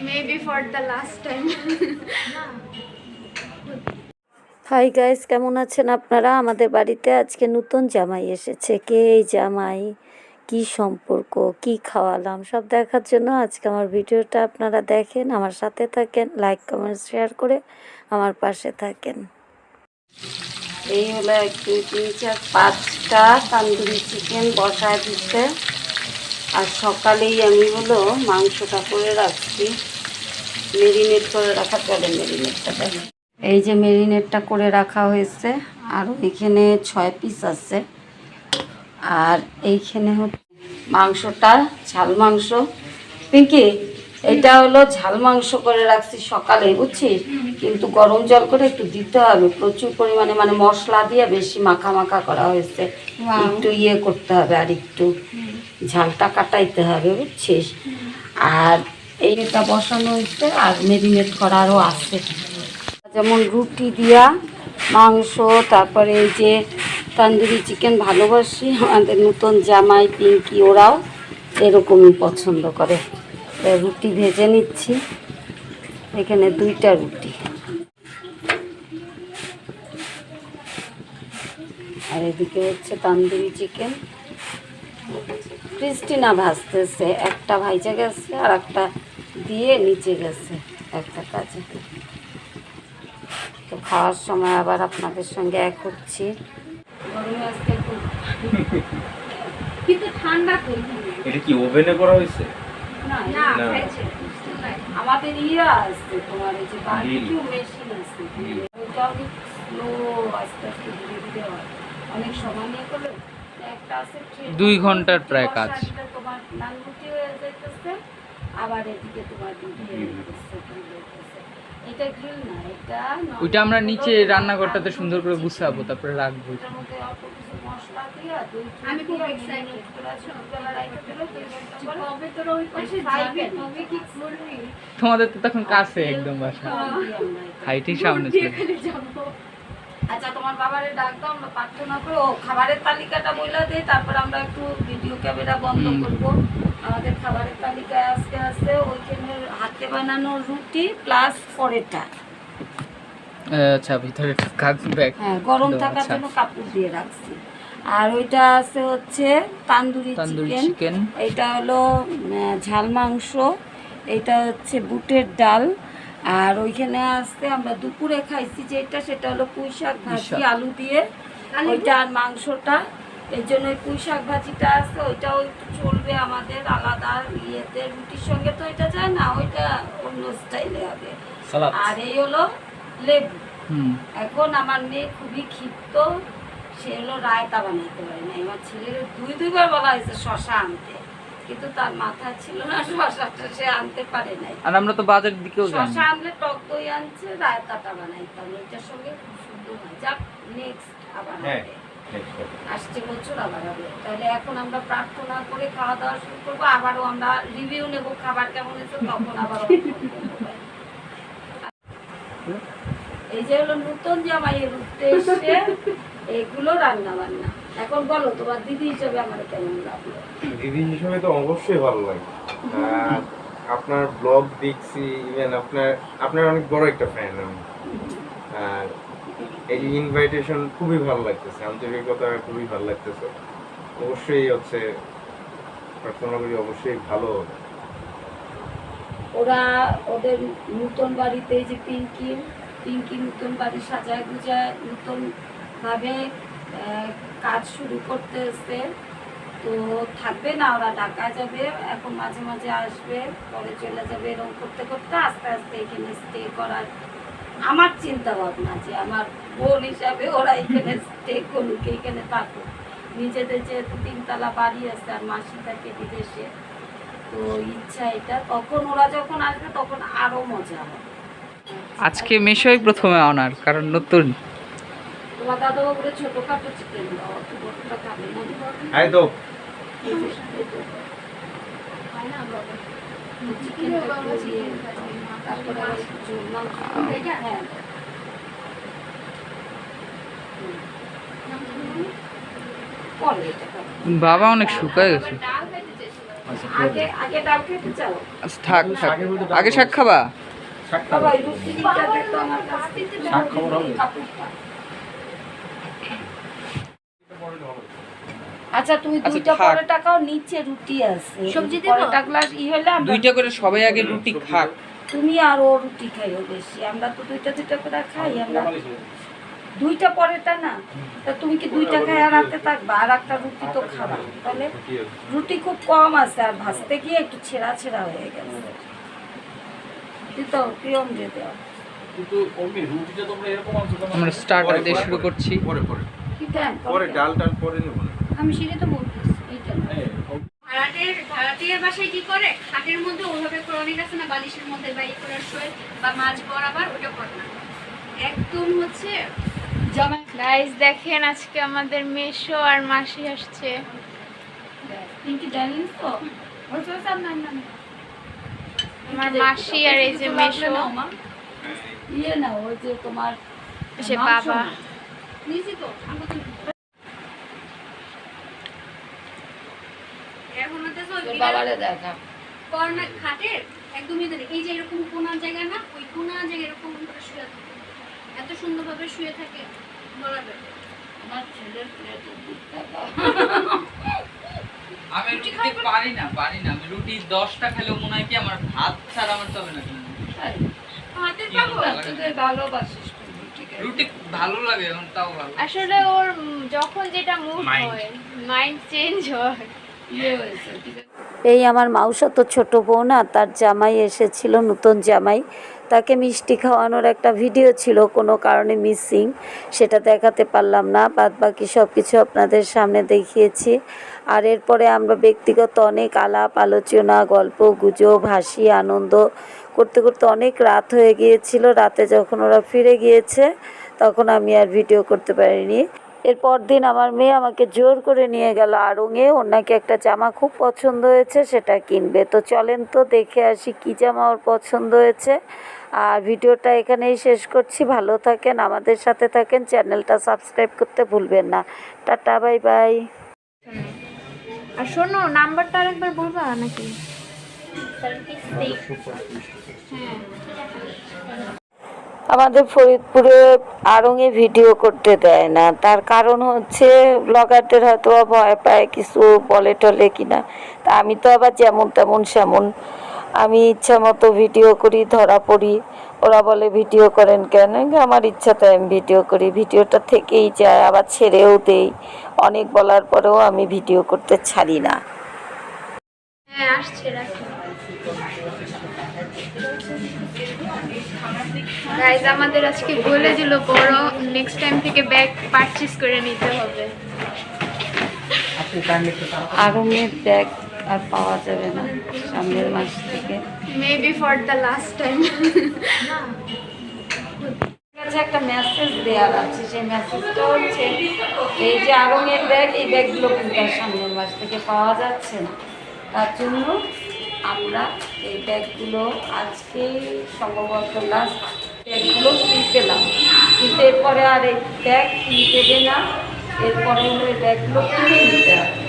Maybe for the last time. Hi guys কেমন আছেন আপনারা? আমাদের বাড়িতে আজকে নতুন জামাই এসেছে। কে এই জামাই? কি সম্পর্ক? কি খাওয়ালাম? সব দেখার জন্য আজকে আমার ভিডিওটা আপনারা দেখেন আমার সাথে থাকেন লাইক কমেন্ট শেয়ার করে আমার পাশে থাকেন। এই হলো এক দুই তিন চার পাঁচটা তান্দুরি চিকেন বসায় দিতে আর সকালেই আমি হলো মাংসটা করে রাখছি। মেরিনেট করে রাখা চলে মেরিনেটটা এই যে মেরিনেটটা করে রাখা হয়েছে আর এখানে ছয় পিস আছে। আর এইখানে হচ্ছে মাংসটা ঝাল মাংস। পিঙ্কি এটা হলো ঝাল মাংস করে রাখছি সকালে বুঝছিস কিন্তু গরম জল করে একটু দিতে হবে। প্রচুর পরিমাণে মানে মশলা দিয়ে বেশি মাখা মাখা করা হয়েছে। একটু ইয়ে করতে হবে আর একটু। ঝালটা কাটাইতে হবে, বুঝছিস? আর এইটা বসানো হয়েছে, আর মেরিনেট করারও আছে। যেমন রুটি দিয়া মাংস, তারপরে এই যে তান্দুরি চিকেন ভালোবাসি, আমাদের নতুন জামাই পিঙ্কি, ওরাও এরকমই পছন্দ করে। রুটি ভেজে নিচ্ছি। এখানে দুইটা রুটি। আর এদিকে হচ্ছে তান্দুরি চিকেন। ক্রিস্টিনা ভাজতেছে একটা ভাইজা গেছে আর একটা দিয়ে নিচে গেছে একটা কাজে। তো খাওয়ার সময় আবার আপনাদের সঙ্গে এক হচ্ছি। গরমে আজকে কিন্তু ঠান্ডা এটা কি ওভেনে করা হয়েছে? না না। আমাদের ইয়ে আসছে তোমার এই যে বারবিকিউ মেশিন আছে। ওইটা অনেক স্লো আস্তে আস্তে ধীরে ধীরে হয়। অনেক সময় নিয়ে করলে দুই ঘণ্টার প্রায় কাজ। আবার এদিকে তোমার। এটা গ্রিল না এটা ওইটা আমরা নিচে রান্নাঘরটাতে সুন্দর করে গুছাবো তারপরে রাখব। আমি খুব তোমাদের তো তখন কাছে একদম বাসা। হাইটের সামনে আচ্ছা তোমার বাবারে ডাক দাও আমরা প্রার্থনা করে। ও খাবারের তালিকাটা বইলা দেই তারপর আমরা একটু ভিডিও ক্যামেরা বন্ধ। করব। আমাদের খাবারের তালিকায় আজকে আছে ওইখানে হাতে বানানো রুটি প্লাস পরেটা। আচ্ছা ভিতরে ব্যাগ হ্যাঁ গরম থাকার আচ্ছা। জন্য কাপড় দিয়ে রাখছি। আর ওইটা আছে হচ্ছে তান্দুরি চিকেন এটা হলো ঝাল মাংস। এটা হচ্ছে বুটের ডাল। আর ওইখানে আসতে আমরা দুপুরে খাইছি যেটা সেটা হলো পুঁই শাক ভাজি আলু দিয়ে। ওইটা আর মাংসটা। এই জন্য ওই পুঁই শাক ভাজিটা আছে ওইটাও একটু চলবে আমাদের আলাদা ইয়েতে। রুটির সঙ্গে তো এটা যায় না ওইটা অন্য স্টাইলে হবে। আর এই হলো লেবু। এখন আমার মেয়ে খুবই ক্ষিপ্ত সে হলো রায়তা বানাইতে পারে না আমার ছেলের দুই দুইবার বলা হয়েছে শশা আনতে। কিন্তু তার মাথায় ছিল না শশাটা সে আনতে পারে নাই। আর আমরা তো বাজারের দিকেও যাই শশা আনলে টক দই আনছে রায়তাটা বানাইতাম এটার সঙ্গে খুব সুন্দর হয়। যাক নেক্সট আবার হ্যাঁ। হবে। আসছে বছর আবার হবে। তাহলে এখন আমরা প্রার্থনা করে খাওয়া দাওয়া শুরু করব আবারও আমরা রিভিউ নেব খাবার কেমন হয়েছে তখন আবার এই যে হলো নতুন জামাই ঘুরতে এসে এগুলো রান্না বান্না এখন বলো তোমার দিদি হিসেবে আমার কেমন লাগল? দিদি হিসেবে তো অবশ্যই ভালো লাগে। আপনার ব্লগ দেখছি ইভেন আপনার আপনার অনেক বড় একটা ফ্যান আমি। আর এই ইনভাইটেশন খুবই ভালো লাগতেছে আন্তরিকতা খুবই ভালো লাগতেছে। অবশ্যই হচ্ছে প্রার্থনা করি অবশ্যই ভালো হবে। ওরা ওদের নতুন বাড়িতে যে পিঙ্কির পিঙ্কি নতুন বাড়ি সাজায় গুজায় নতুন ভাবে কাজ শুরু করতে এসছে তো থাকবে না, ওরা ঢাকা যাবে, এখন মাঝে মাঝে আসবে, পরে চলে যাবে এরকম করতে করতে আস্তে আস্তে এখানে স্টে করার আমার চিন্তা ভাবনা যে আমার বোন হিসাবে ওরা এখানে স্টে করুক, এখানে থাকুক। নিজেদের যেহেতু তিনতলা বাড়ি আছে আর মাসি থাকে বিদেশে, তো ইচ্ছা এটা। তখন ওরা যখন আসবে তখন আরও মজা হবে। আজকে মেশোই প্রথমে অনার কারণ নতুন। বাবা অনেক শুকায় গেছে। আগে আগে ডাল খেতে আচ্ছা থাক থাক। আগে শাক খাবা? আমার কাছ থেকে কাপড়টা। আচ্ছা তুমি আচ্ছা, দুইটা থাক। পরে নিচে রুটি আছে। সবজি পরোটা গ্লাস ই হলে দুইটা করে সবাই আগে রুটি খাক। তুমি আর ও রুটি খাইও বেশি। আমরা তো দুইটা দুইটা করে খাই আমরা দুইটা পরেটা না। তা তুমি কি দুইটা খাই আর রাতে থাকবা? আর একটা রুটি তো খাবা। তাহলে রুটি খুব কম আছে আর ভাজতে গিয়ে একটু ছেঁড়া ছেঁড়া হয়ে গেছে। দিত প্রিয়ম দিয়ে দাও। আমরা স্টার্টার দিয়ে শুরু করছি। পরে পরে। কি পরে ডাল টাল পরে নেব আমি সেটা তো বলতেছি এইটা না। ভাড়াটের ভাড়াটিয়া বাসায় কি করে? খাটের মধ্যে ওইভাবে করে অনেক আছে না বালিশের মধ্যে বা ই করে শোয় বা মাছ বরাবর ওটা করে না। একদম হচ্ছে জামাই গাইস দেখেন আজকে আমাদের মেশো আর মাসি আসছে। ডাইনিং তো ওই তো সব নাম? নাম আমার মাসি আর এই যে মেশো। ইয়ে না ওই যে তোমার সে বাবা। না। নিয়েছি তো আমি তো এখন হচ্ছে তো তোর বাবারে দেখা। কর্নার খাটের একদমই এই যে এরকম কোনা জায়গা না ওই কোনা জায়গা এরকম করে শুয়ে থাকে। এত সুন্দরভাবে শুয়ে থাকে বলার বাইরে। আমার ছেলের প্লেটে দুধ টাকা আমি রুটি পারি না পারি না। আমি রুটি দশটা খেলেও মনে হয় কি আমার ভাত ছাড়া আমার চলে না ভালোবাসিস রুটি ভালো লাগে এখন তাও ভালো। আসলে ওর যখন যেটা মুড হয় মাইন্ড চেঞ্জ হয়। এই আমার মাউসা তো ছোট বোন আর তার জামাই এসেছিল, নতুন জামাই। তাকে মিষ্টি খাওয়ানোর একটা ভিডিও ছিল, কোনো কারণে মিসিং, সেটা দেখাতে পারলাম না। বাদ বাকি সব কিছু আপনাদের সামনে দেখিয়েছি। আর এরপরে আমরা ব্যক্তিগত অনেক আলাপ, আলোচনা, গল্প, গুজব, হাসি, আনন্দ করতে করতে অনেক রাত হয়ে গিয়েছিল। রাতে যখন ওরা ফিরে গিয়েছে, তখন আমি আর ভিডিও করতে পারিনি। এরপর দিন আমার মেয়ে আমাকে জোর করে নিয়ে গেল আড়ঙে ওর নাকি একটা জামা খুব পছন্দ হয়েছে সেটা কিনবে। তো চলেন তো দেখে আসি কী জামা ওর পছন্দ হয়েছে। আর ভিডিওটা এখানেই শেষ করছি। ভালো থাকেন আমাদের সাথে থাকেন। চ্যানেলটা সাবস্ক্রাইব করতে ভুলবেন না। Tata bye bye. আর শোনো নাম্বারটা আরেকবার বলবা নাকি? হ্যাঁ আমাদের ফরিদপুরে আড়ঙে ভিডিও করতে দেয় না। তার কারণ হচ্ছে ব্লগারদের হয়তো ভয় পায় কিছু বলে টলে কিনা। তা আমি তো আবার যেমন তেমন সেমন। আমি ইচ্ছা মতো ভিডিও করি, ধরা পড়ি। ওরা বলে, ভিডিও করেন কেন? আমার ইচ্ছাতে আমি ভিডিও করি। ভিডিওটা থেকেই যায়, আবার ছেড়েও দেই। অনেক বলার পরেও আমি ভিডিও করতে ছাড়ি না। হ্যাঁ আসছে গাইজ আমাদের আজকে বলে দিল বড় নেক্সট টাইম থেকে ব্যাগ পারচেজ করে নিতে হবে। আড়ঙের ব্যাগ আর পাওয়া যাবে না সামনের মাস থেকে। Maybe for the last time কাছে একটা মেসেজ দেওয়ার আছে সেই মেসেজটা হচ্ছে এই যে আড়ঙের ব্যাগ এই ব্যাগগুলো কিন্তু আর সামনের মাস থেকে পাওয়া যাচ্ছে না। তার জন্য আমরা এই ব্যাগগুলো আজকে সম্ভবত লাস্ট ব্যাগগুলো শিখেলাম পেলাম। কিন্তু এরপরে আর এই ব্যাগ কিনতে না, এরপরে ব্যাগগুলো কিনে নিতে হবে।